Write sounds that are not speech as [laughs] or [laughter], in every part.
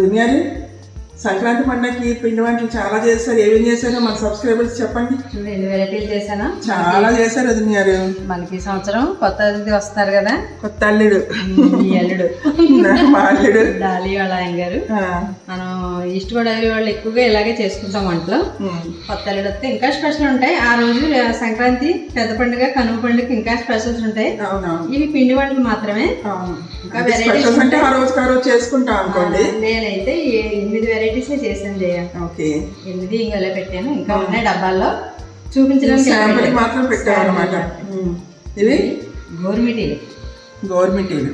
వదిన గారు సంక్రాంతి పండగకి పిండి వంటలు చాలా చేశారు ఏమేం చేశారో? మన సబ్స్క్రైబర్స్ చెప్పండి. ఎన్ని వెరైటీలు చేశానా. చాలా చేశారు వదిన గారు మనకి సంవత్సరం కొత్త అతిథి వస్తారు కదా. కొత్త అల్లుడు. అల్లుడు. అల్లుడు డాలి వాళ్ళ ఆయన గారు మనం ఈస్ట్ గోదావరి వాళ్ళు ఎక్కువగా ఇలాగే చేసుకుంటాం వంటలు. కొత్త అల్లుడు వస్తే ఇంకా స్పెషల్ ఉంటాయి. ఆ రోజు సంక్రాంతి పెద్ద పండుగ కనుమ పండుగ ఇంకా స్పెషల్స్ ఉంటాయి. ఇవి పిండి వంటలు మాత్రమే. ఇంకా స్పెషల్స్ అంటే ఆ రోజుకి ఆ రోజు చేసుకుంటాం అనుకోండి. నేనైతే ఎనిమిది వెరైటీస్ చేశాను జయ ఓకే. ఎనిమిది ఇంకా ఇలా పెట్టాను? ఇంకా ఉన్నాయి డబ్బాల్లో చూపించడానికి పెట్టాను. మాత్రం పెట్టాం అనమాట ఇది గోరుమిటీలు గవర్నమెంట్ ఇది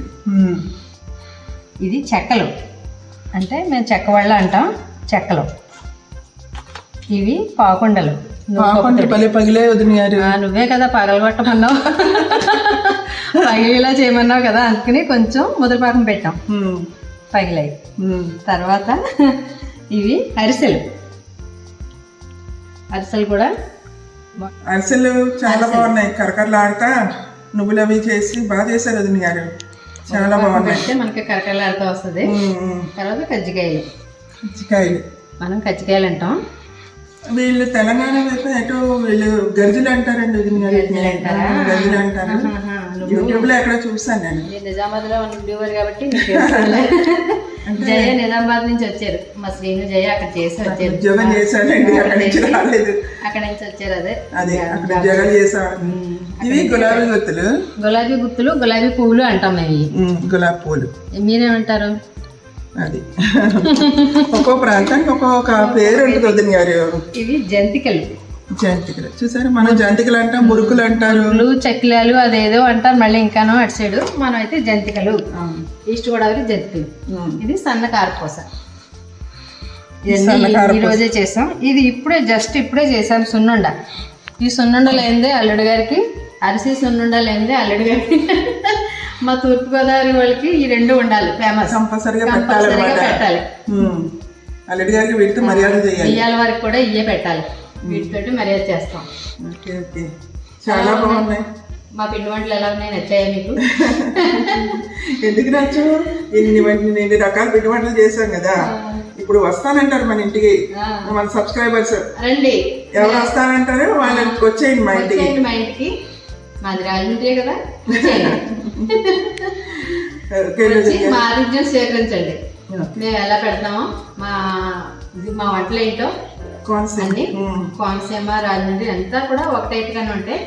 ఇది చెక్కలు. అంటే మేము చెక్క వాళ్ళ అంటాం చెక్కలు. ఇవి పాకుండలు నువ్వు కదా పగలగొట్టమన్నావు. పగిలేలా చేయమన్నావు కదా అందుకని కొంచెం ముద్రపాకం పెట్టాం. పగిలాయి. తర్వాత ఇవి అరిసెలు. అరిసెలు కూడా అరిసెలు చాలా బాగున్నాయి. కరకరలాడుతా నువ్వులు అవి చేసి బాగా చేశారు వదిన గారు. చాలా బాగున్నాయి. మనకి కరకరలాడుతూ వస్తుంది. తర్వాత కజ్జికాయలు. కజ్జికాయలు. మనం కజ్జికాయలు అంటాం. వీళ్ళు తెలంగాణ వైపు ఎటో వీళ్ళు గర్జులు అంటారండి గర్జులు అంటారా? గర్జులు యూట్యూబ్లో ఎక్కడ చూసాను నేను. నిజామాబాద్లో ఉండేవారు కాబట్టి. జయ నిజామాబాద్ నుంచి వచ్చారు. మా శ్రీను జయ అక్కడ చేసి వచ్చారు. ఉద్యోగం చేశానండి అక్కడి నుంచి రాలేదు. అక్కడ నుంచి వచ్చారు అదే. అదే అక్కడ ఉద్యోగాలు చేసాను ఇవి గులాబీ గుత్తులు. గులాబీ గుత్తులు గులాబీ పువ్వులు అంటాం మేము. గులాబీ పూలు. మీరేమంటారు? అది. ఒక్కో ప్రాంతానికి ఒక్కొక్క పేరు ఉంటుంది వదిన గారు. ఇవి జంతికలు. జంతికలు. చూసారు? మనం జంతికలు అంటాం మురుకులు అంటారు. చెక్కిలాలు అదేదో అంటారు మళ్ళీ ఇంకానో అటు సైడు. మనం అయితే జంతికలు ఈస్ట్ గోదావరి జంతికలు. ఇది సన్న కారపూస. ఈ రోజే చేసాం. ఇది ఇప్పుడే జస్ట్ ఇప్పుడే చేసాం సున్నుండ. ఈ సున్నుండ లేనిదే అల్లుడు గారికి? అరిసి సున్నుండ లేనిదే అల్లుడు గారికి? మా తూర్పు గోదావరి వాళ్ళకి ఈ రెండు ఉండాలి ఫేమస్ కంపల్సరిగా కంపల్సరీగా పెట్టాలి. అల్లుడి గారికి వీటితో మర్యాద చేయాలి. ఇయ్యాల వరకు కూడా ఇయ్యే పెట్టాలి. వీటితోటి మర్యాద చేస్తాం. Okay okay. చాలా బాగున్నాయి. మా పిండి వంటలు ఎలా ఉన్నాయి? నచ్చాయా మీకు? [laughs] ఎందుకు నచ్చు ఇన్ని ఎన్ని రకాల పిండి వంటలు చేశాం కదా. ఇప్పుడు వస్తానంటారు మన ఇంటికి మన సబ్స్క్రైబర్స్ రండి. ఎవరు వస్తానంటారో వాళ్ళకి వచ్చేయండి మా ఇంటికి. మా ఇంటికి. మాది రాజమండ్రి కదా మా ఆతిథ్యం స్వీకరించండి మేము ఎలా పెడతామో మా ఇది మా వంటలు ఏంటో అన్ని కోనసీమ రాజమండ్రి అంతా కూడా ఒకటైపుగానే ఉంటాయి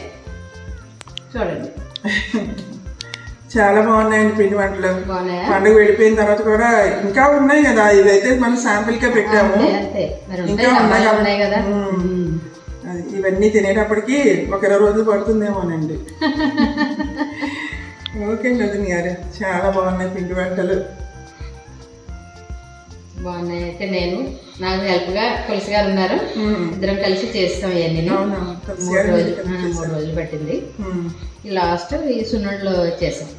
చూడండి చాలా బాగున్నాయండి పిండి వంటలు. పండుగ వెళ్ళిపోయిన తర్వాత కూడా ఇంకా ఉన్నాయి కదా. ఇవైతే మనం శాంపిల్ కే పెట్టాము. ఇంకా ఉన్నాయి. కదా. అది ఇవన్నీ తినేటప్పటికి ఒక ఇరవై రోజులు పడుతుందేమోనండి. ఓకే అండి వదిన గారు చాలా బాగున్నాయి పిండి వంటలు. బాగున్నాయి. అయితే నేను నాకు హెల్ప్గా తులసి గారు ఉన్నారు. ఇద్దరం కలిసి చేస్తాం ఇవన్నీ. మూడు రోజులు మూడు రోజులు పట్టింది. లాస్ట్ ఈ సున్నుండలో చేసాం